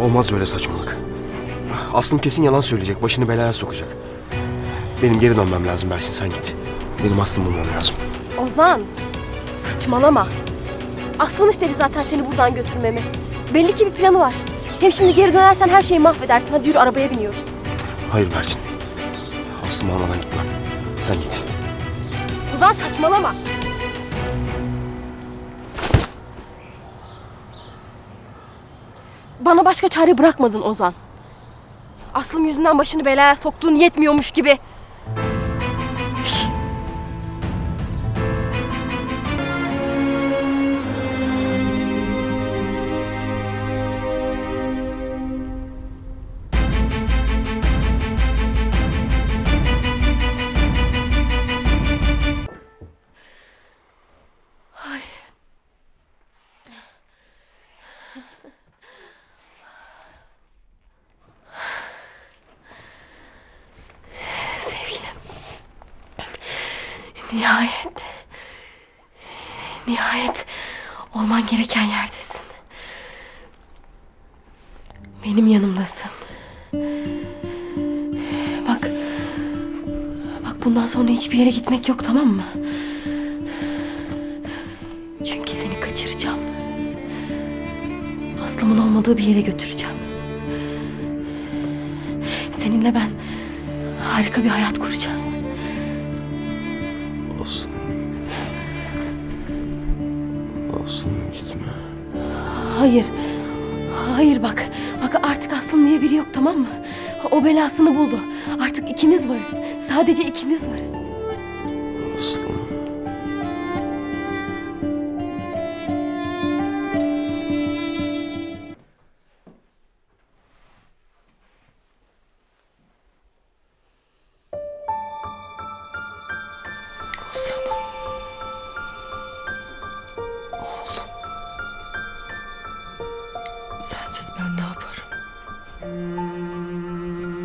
Olmaz böyle saçmalık. Aslım kesin yalan söyleyecek. Başını belaya sokacak. Benim geri dönmem lazım Berçin sen git. Benim Aslım bulmam lazım. Ozan, saçmalama. Aslım istedi zaten seni buradan götürmemi. Belli ki bir planı var. Hem şimdi geri dönersen her şeyi mahvedersin. Hadi yürü arabaya biniyoruz. Hayır Berçin. Aslımı almadan gitmem. Sen git. Ozan saçmalama. Bana başka çare bırakmadın Ozan. Aslım yüzünden başını belaya soktuğun yetmiyormuş gibi. Olman gereken yerdesin. Benim yanımdasın. Bak. Bak bundan sonra hiçbir yere gitmek yok tamam mı? Çünkü seni kaçıracağım. Aslımın olmadığı bir yere götüreceğim. Seninle ben harika bir hayat kuracağız. Olsun gitme. Hayır. Hayır bak. Bak artık Aslım diye biri yok tamam mı? O belasını buldu. Artık ikimiz varız. Sadece ikimiz varız.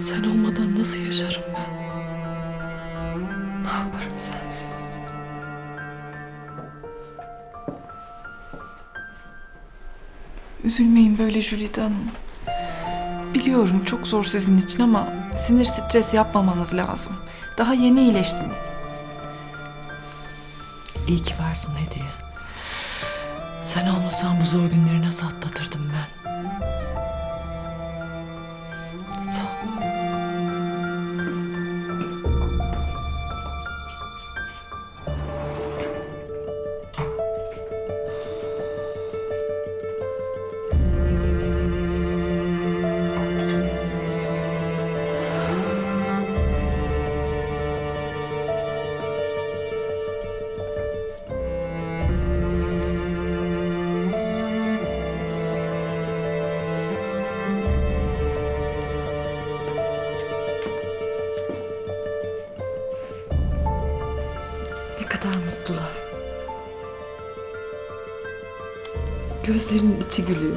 Sen olmadan nasıl yaşarım ben? Ne yaparım sensiz? Üzülmeyin böyle Jülide Hanım. Biliyorum çok zor sizin için ama sinir stres yapmamanız lazım. Daha yeni iyileştiniz. İyi ki varsın Hediye. Sen olmasan bu zor günleri nasıl atlatırdım ben? Kadar mutlular. Gözlerinin içi gülüyor.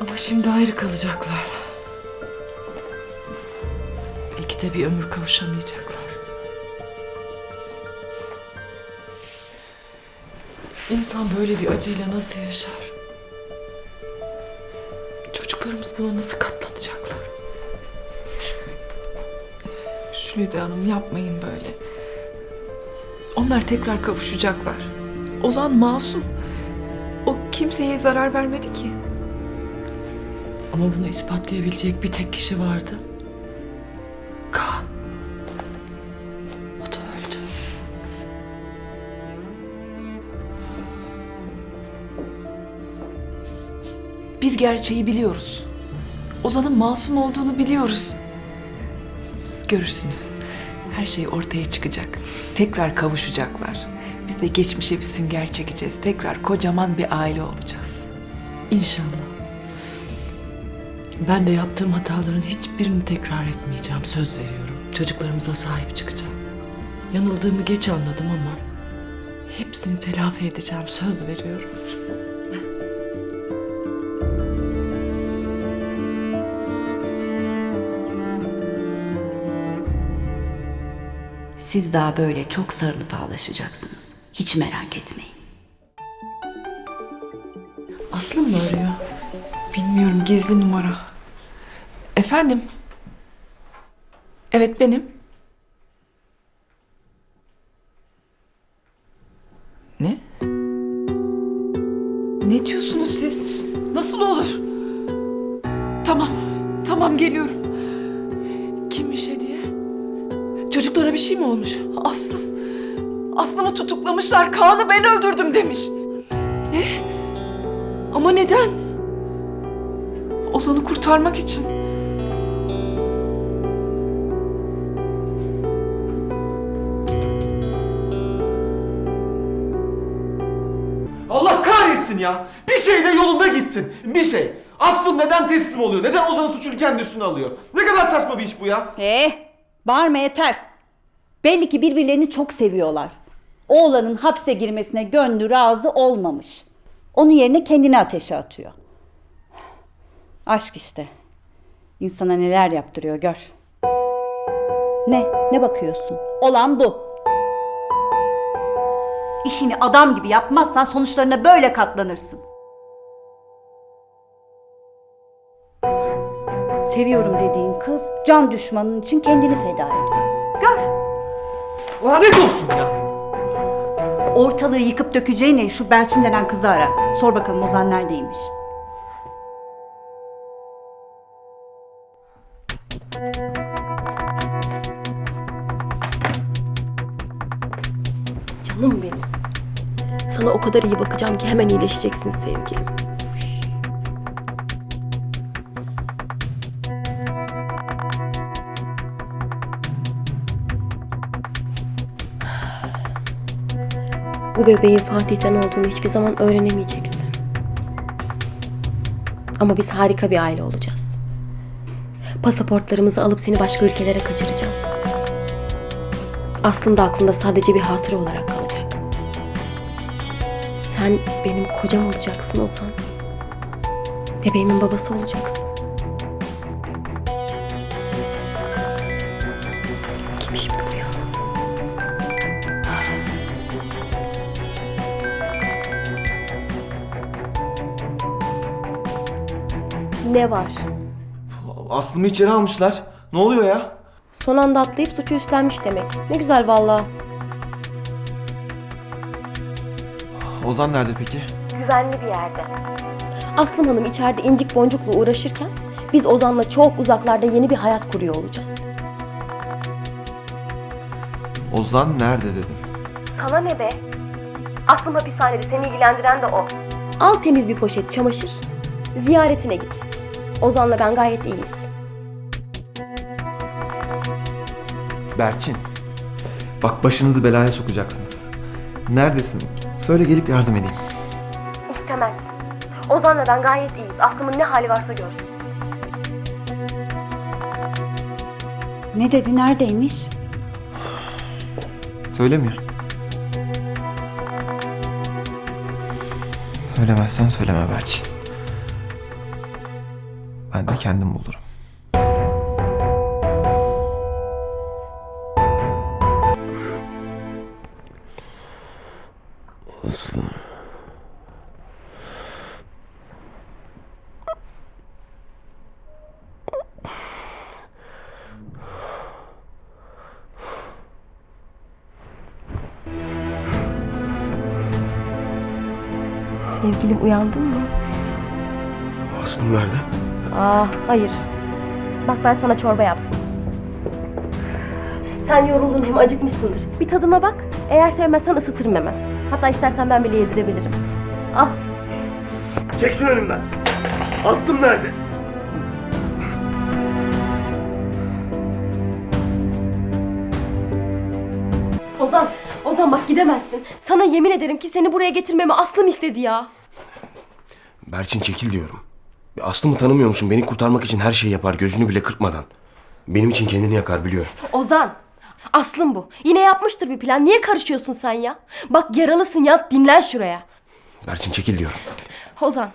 Ama şimdi ayrı kalacaklar. Belki de bir ömür kavuşamayacaklar. İnsan böyle bir acıyla nasıl yaşar? Çocuklarımız buna nasıl katlanacaklar? Jülide Hanım yapmayın böyle. Onlar tekrar kavuşacaklar. Ozan masum. O kimseye zarar vermedi ki. Ama bunu ispatlayabilecek bir tek kişi vardı. Kaan. O da öldü. Biz gerçeği biliyoruz. Ozan'ın masum olduğunu biliyoruz. Görürsünüz. Her şey ortaya çıkacak. Tekrar kavuşacaklar. Biz de geçmişe bir sünger çekeceğiz. Tekrar kocaman bir aile olacağız. İnşallah. Ben de yaptığım hataların hiçbirini tekrar etmeyeceğim. Söz veriyorum. Çocuklarımıza sahip çıkacağım. Yanıldığımı geç anladım ama hepsini telafi edeceğim. Söz veriyorum. Siz daha böyle çok sarılıp ağlaşacaksınız. Hiç merak etmeyin. Aslı mı arıyor? Bilmiyorum gizli numara. Efendim? Evet benim. Çocuklara bir şey mi olmuş? Aslım. Aslımı tutuklamışlar. Kaan'ı ben öldürdüm demiş. Ne? Ama neden? Ozan'ı kurtarmak için. Allah kahretsin ya. Bir şey de yolunda gitsin. Bir şey. Aslım neden teslim oluyor? Neden Ozan'ın suçunu kendi üstüne alıyor? Ne kadar saçma bir iş bu ya. Eh, bağırma yeter. Belli ki birbirlerini çok seviyorlar. Oğlanın hapse girmesine gönlü razı olmamış. Onun yerine kendini ateşe atıyor. Aşk işte. İnsana neler yaptırıyor gör. Ne? Ne bakıyorsun? Olan bu. İşini adam gibi yapmazsan sonuçlarına böyle katlanırsın. Seviyorum dediğin kız can düşmanın için kendini feda ediyor. Lanet olsun ya. Ortalığı yıkıp dökeceğine şu Belçin denen kızı ara. Sor bakalım Ozan neredeymiş. Canım benim. Sana o kadar iyi bakacağım ki hemen iyileşeceksin sevgilim. Bu bebeğin Fatih'ten olduğunu hiçbir zaman öğrenemeyeceksin. Ama biz harika bir aile olacağız. Pasaportlarımızı alıp seni başka ülkelere kaçıracağım. Aslında aklında sadece bir hatıra olarak kalacak. Sen benim kocam olacaksın Ozan. Bebeğimin babası olacaksın. Ne var? Aslımı içeri almışlar. Ne oluyor ya? Son anda atlayıp suçu üstlenmiş demek. Ne güzel vallahi. Ozan nerede peki? Güvenli bir yerde. Aslım Hanım içeride incik boncukla uğraşırken biz Ozan'la çok uzaklarda yeni bir hayat kuruyor olacağız. Ozan nerede dedim. Sana ne be? Aslım hapishanede seni ilgilendiren de o. Al temiz bir poşet çamaşır. Ziyaretine git. Ozan'la ben gayet iyiyiz. Berçin. Bak başınızı belaya sokacaksınız. Neredesin? Söyle gelip yardım edeyim. İstemez. Ozan'la ben gayet iyiyiz. Aslım'ın ne hali varsa görsün. Ne dedi neredeymiş? Söylemiyor. Söylemezsen söyleme Berçin. Ben de kendim bulurum. Sevgilim uyandın mı? Aslım nerede? Aa hayır. Bak ben sana çorba yaptım. Sen yoruldun hem acıkmışsındır. Bir tadına bak. Eğer sevmezsen ısıtırım hemen. Hatta istersen ben bile yedirebilirim. Al. Çek şunu önümden. Aslım nerede? Ozan, Ozan bak gidemezsin. Sana yemin ederim ki seni buraya getirmemi Aslım istedi ya. Berçin çekil diyorum. Aslımı tanımıyor musun? Beni kurtarmak için her şeyi yapar gözünü bile kırpmadan. Benim için kendini yakar biliyorum. Ozan, Aslım bu. Yine yapmıştır bir plan. Niye karışıyorsun sen ya? Bak yaralısın yat dinlen şuraya. Berçin çekil diyorum. Ozan,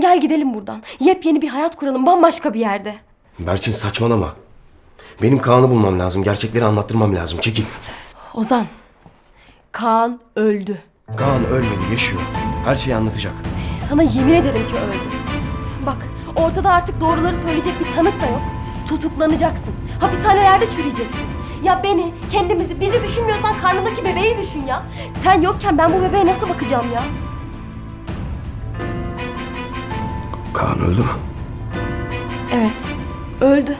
gel gidelim buradan. Yepyeni bir hayat kuralım bambaşka bir yerde. Berçin saçmalama. Benim Kaan'ı bulmam lazım. Gerçekleri anlattırmam lazım. Çekil. Ozan, Kaan öldü. Kaan ölmedi, yaşıyor. Her şeyi anlatacak. Sana yemin ederim ki öldü. Bak ortada artık doğruları söyleyecek bir tanık da yok. Tutuklanacaksın. Hapishanelerde çürüyeceksin. Ya beni, kendimizi, bizi düşünmüyorsan karnındaki bebeği düşün ya. Sen yokken ben bu bebeğe nasıl bakacağım ya? Kaan öldü mü? Evet, öldü.